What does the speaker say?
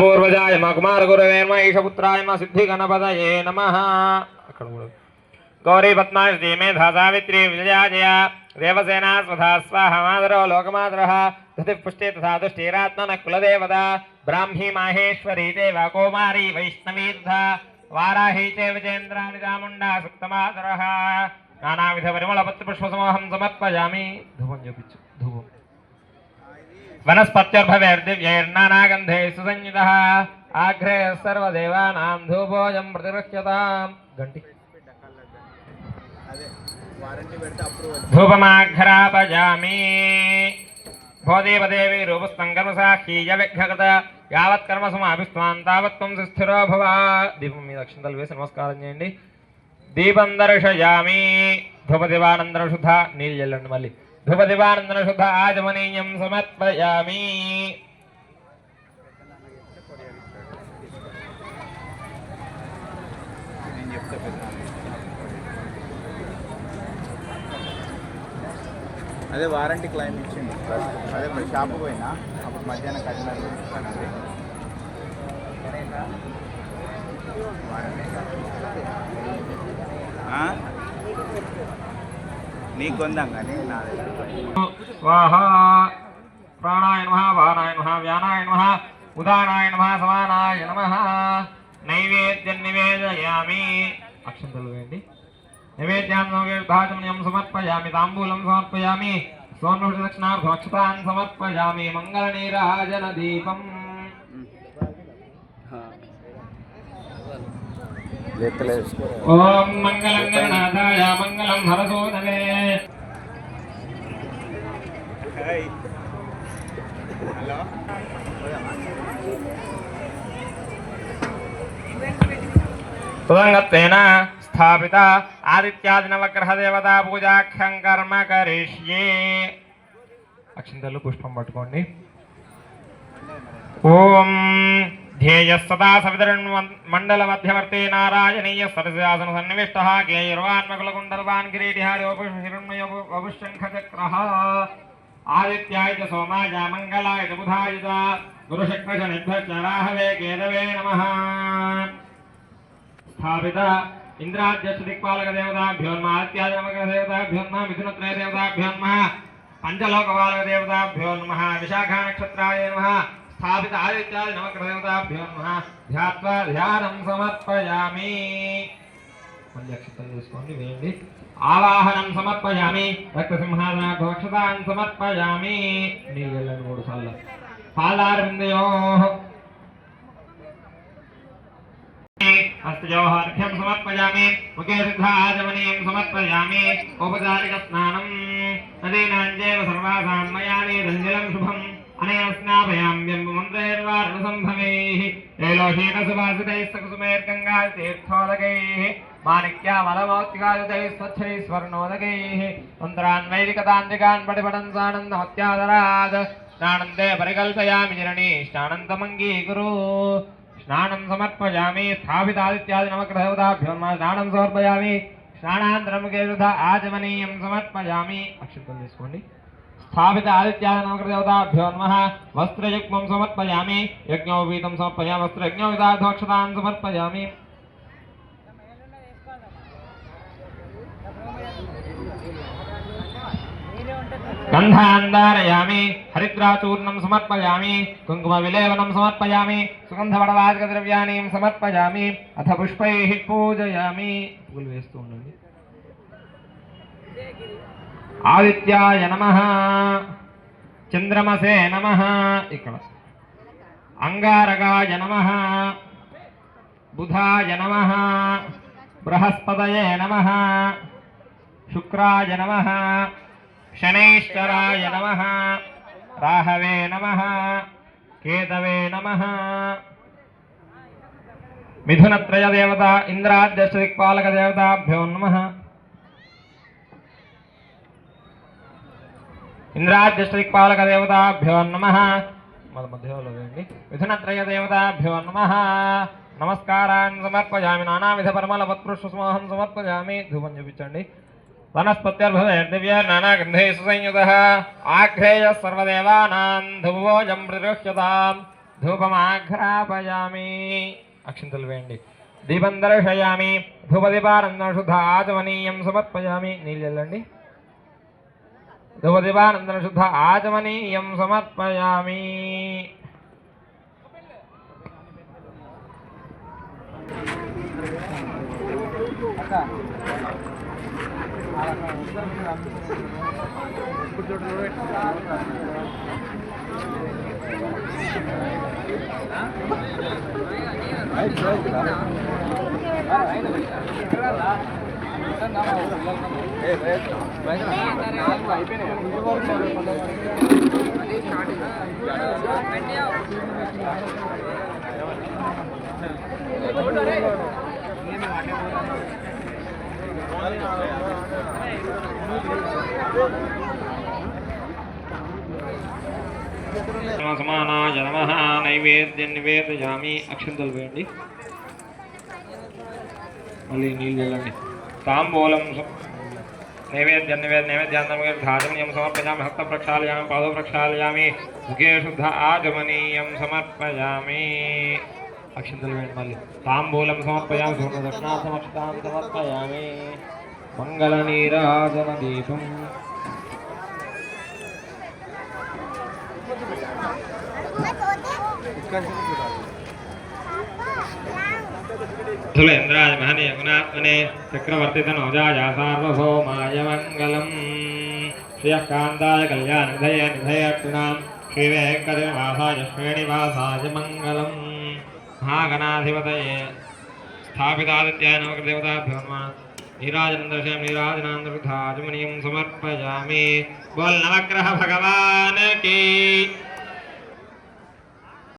పూర్వజాయ మా కుమార గురవే నమ ఈశపుత్రాయ మా సిద్ధి గణపదయే నమ. అక్కడ కూడా. గౌరీ పద్మాయ శ్రీమేధా సావిత్రి విజయాజయ దేవసేనా స్వధా స్వాహమాదరో లోకమాదర ధృతి పుష్టి తథా దుష్టిరాత్మన కులదేవత బ్రాహ్మీ మాహేశ్వరీ దేవ కౌమారీ వైష్ణవీ తథా వారాహీ చే విజేంద్రాని చాముండ సుప్తమాదర నానావిధ పరిమళ పత్ర పుష్పసమూహం సమర్పయామి. ధూపం చూపించు ధూపం. వనస్పత్యుర్భవేర్దివ్యైర్నానాగంధే సుసంయుతः ఆఘ్రే సర్వదేవానాం ధూపోజం ప్రతిరక్ష్యతాం గంటి ధూపమాఘ్రాపజామి భోదేవదేవి రూపస్థం కర్మసాక్షీయ విఘ్నకృత యావత్ కర్మ సమాభిస్వాన్ తావత్ త్వం సుస్థిరో భవ దీపం మీద అక్షంతలు వేసి నమస్కారం చేయండి। దీపం దర్శయామి। ధూపదివానందన శుద్ధ నీళ్ళు చెల్లండి మళ్ళీ। ధూపదివానందన శుద్ధ ఆజమనీయం సమర్పయామి అదే వారంటీ క్లైమ్ ఇచ్చింది అదే మరి షాప్ పోయినా అప్పుడు మధ్యాహ్నం కడిగినారు నీకు కొందాం కానీ నా దగ్గర ప్రాణాయ నమ వానాయ నమ వ్యానాయ నమ ఉదానాయ నమ సమానాయ నమ నైవేద్యం నివేదయామి. అక్షంతలు వేయండి. నైవేద్యాన్ని సమర్పయామి తాంబూలం సమర్పయామి స్వర్ణదక్షిణార్థం అక్షతాన్ సమర్పయామి మంగళ నీరాజన దీపం. ఓం మంగళం గణనాథాయ మంగళం హరసోదవే హలో సుదంగత్వేన స్థాపిత ఆదిత్యాది నవగ్రహ దేవతా పూజాఖ్యం కర్మ కరిష్యే అక్షింతలు పుష్పం పట్టుకోండి ఓం ధ్యేయ సదా సవితరణ్ మండల మధ్యవర్తి నారాయణీయ సరసాసన సన్నివిష్ట కేయుర్వాన్మకుల కుండలవాన్ కిరీటిహారి హిరణ్మయ వపుశంఖ చక్ర ఆదిత్యాయ చ సోమాయ మంగళాయ చ బుధాయ చ గురుశక్ర శనిభ్యశ్చ రాహవే కేదవే నమః స్థాపిత स्थापित దిక్పాలక దేవతాభ్యోన్మ ఆదిత్యాదినమక దేవతాభ్యోన్మ మిథునత్రయ దేవతాభ్యోన్మ समर्पयामि। స్థాపిత ఆదిత్యాది నమక దేవతాభ్యోన్మ ధ్యానం సమర్పయామి మళ్ళీ చూసుకోండి వేయండి. ఆవాహనం సమర్పయామి రక్తసింహాసనాక్షతాన్ సమర్పయామి. నీళ్ళు మూడు సార్లు. పాదారవిందయో హస్తజోహార్ఘ్యం సమర్పయామి ముఖే సిద్ధాచమనీయం సమర్పయామి. ఔపచారిక స్నానం నదీనాంజేవ సర్వాసాం మయాని రంజలం శుభం. అనేన స్నాపయామ్యం మంత్రైర్వారణ సంభవైః తైలోహీన సుభాసితైः సకుసుమేర్గంగా తీర్థోదకైः మాణిక్యామలమౌక్తికాయుతైः స్వచ్ఛైः స్వర్ణోదకైः మంత్రాన్ వైదికతాంత్రికాన్ పడిపడన్ సానందమత్యాదరాద్ స్నానందే పరికల్పయామి జరణి స్నానంతమంగీకురు స్నానం సమర్పయామి స్థాపితాదిత్యాది నవగ్రహవతాభ్యో స్నానం సమర్పయామి స్నానాంతరముఖే వృధ ఆచమనీయం సమర్పయామి అక్షంతలు తీసుకోండి. स्थापित आदित्यानमकृदेवताभ्यो नमः। वस्त्रयज्ञं समर्पयामि। यज्ञोपवीतं समर्पयामि वस्त्रयज्ञो समर्पया समर्पयामि। गन्धान् धारयामि, हरिद्राचूर्णं समर्पयामि, कुङ्कुमविलेवनं समर्पयामि सुगन्धवडवाचकद्रव्याणीं समर्पयामि, अथ पुष्पैः पूजयामी। ఆదిత్యాయ నమ. చంద్రమసే నమ. ఇక్కడ. అంగారగాయ నమ. బుధాయ నమ. బృహస్పతయే నమ. శుక్రాయ నమ. శనైశ్వరాయ నమ. రాహవే నమ. కేతవే నమ. మిథునత్రయ దేవత ఇంద్రాద్యష్ట దిక్పాలక దేవతాభ్యో నమ. ఇంద్రాద్యష్ట దిక్పాలక దేవతాభ్యో నమ. మన మధ్యలో వేయండి. మిథునత్రయ దేవతాభ్యో నమ. నమస్కారాన్ని సమర్పజామి నానావిధ పరిమళ వత్పుష్పసమూహం సమర్పజామి ధూపం చూపించండి. వనస్పత్యర్భవేర్దివ్యర్నానాగంధే సంయుత ఆఘ్రేయ సర్వదేవానాం ధువోజం ప్రదృశ్యతాం ధూపమాఘ్రాపయామి. అక్షింతలు వేయండి. దీపం దర్శయామి. ధూపదీపానందన ఆచమనీయం సమర్పయామి. నీళ్ళు వెళ్ళండి ధూపదీపానందన శుద్ధ ఆచమనీయం సమర్పయామి సమానాయ నమ నైవేద్యం నివేదయామి. అక్షంతలు వేయండి. మళ్ళీ నీళ్ళు వెళ్ళండి. తాంబూలం సు- నైవేద్యం నివేద నైవేద్యాంతం ధాజమనీయం సమర్పయామి హస్త ప్రక్షాళయామి పాద ప్రక్షాళయామి ముఖే శుద్ధ ఆచమనీయం సమర్పయామి అక్షంతలు వేయండి మళ్ళీ తాంబూలం సమర్పయామి సువర్ణ దక్షిణా సమక్షతాం సమర్పయామి మంగళ నీరాజన దీపం ధులేంద్రాయ మహనీయ గుణాత్మనే చక్రవర్తిత నోజాయ సార్వభౌమాయ మంగళం శ్రియకాంతాయ కళ్యాణ నిధయ నిధయక్షిణాం శ్రీవేంకటనివాసాయ శ్రేణివాసాయ మంగళం మహాగణాధిపతయే స్థాపితాదిత్యాయ నవకృదేవతాభ్యో నమః